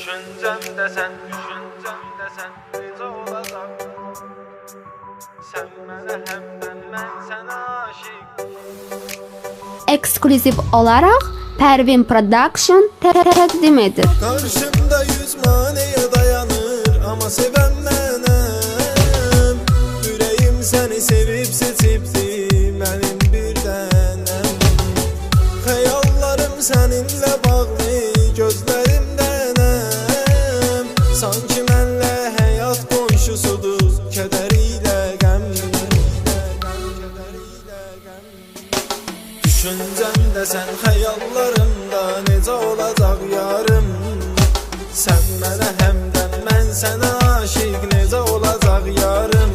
Düşüncemde sen, düşüncemde sen Necə olacaq Sən mənə həmdən mən sənə aşiq Ekskluziv olarak Pervin Production təqdim edir. Karşımda yüz maneye dayanır ama seven benim. Yüreğim seni sevip seçipti benim bir tanem. Hayallarım seninle bağlı Düşüncemde sen hayallarımda necə olacaq yarım? Sən mənə həmdən mən sənə aşiq necə olacaq yarım?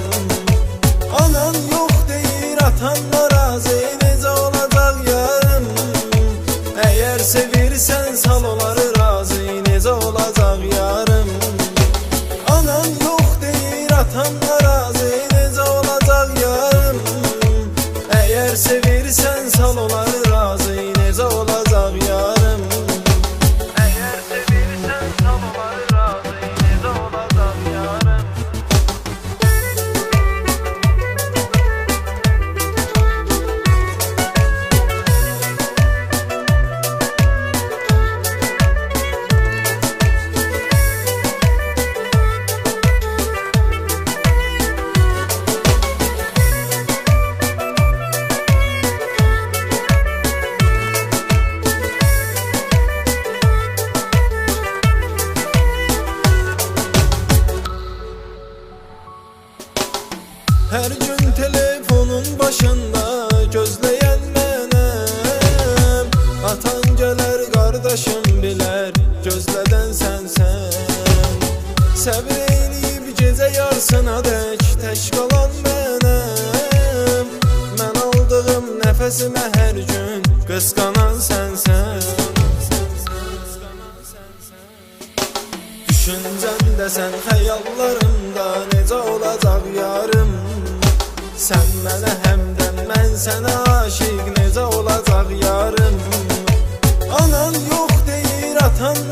Anan yox deyir atan narazı necə olacaq yarım? Əgər sevirsən sal onları razı necə olacaq yarım Səbr eləyib gecə yarısına dək tək qalan mənəm Mən aldığım nəfəsimə hər gün qısqanan sənsən Düşüncəmdə sən xəyallarımda necə olacaq yarım? Sən mənə həmdən mən sənə aşiq necə olacaq yarım? Anan yox deyir atan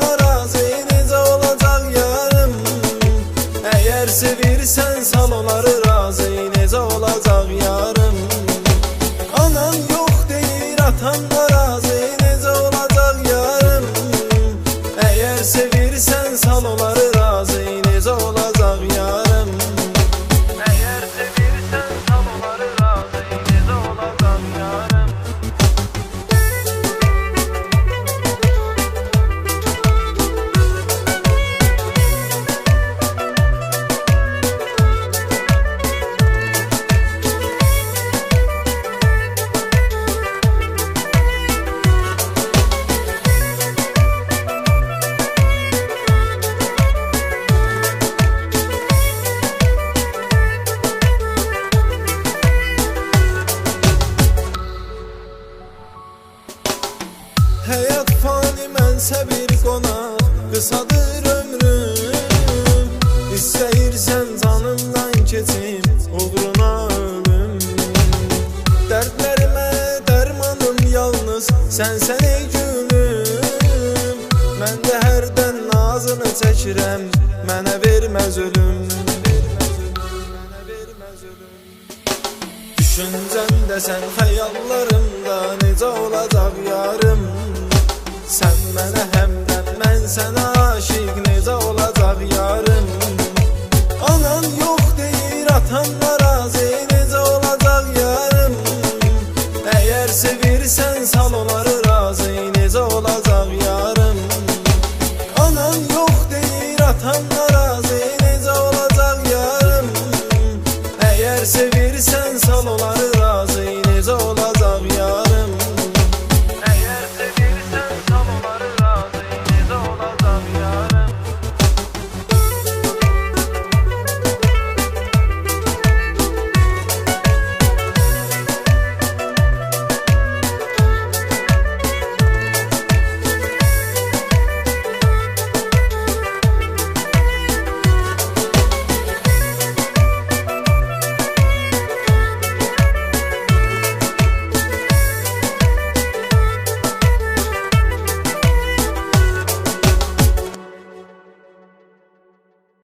Əgər sevirsən sal onları razı necə olacaq yarım Anan yox deyir atan fani mənsə bir qonaq Qısadır ömrüm. İstəyirsən canımdan keçim Uğruna ölüm. Dərdlərimə dərmanım yalnız Sənsən ey gülüm. Mən də hərdən nazını ölüm Mənə verməz ölüm. Düşüncəmdə sən xəyallarımda necə olacaq yarım Sən mənə həmdən, mən sənə aşiq Necə olacaq yarım Anan yox deyir, atan narazı Necə olacaq yarım Əgər sevirsən, sal onları razı Necə olacaq yarım Anan yox deyir, atan narazı Necə olacaq yarım Əgər sevirsən, salonları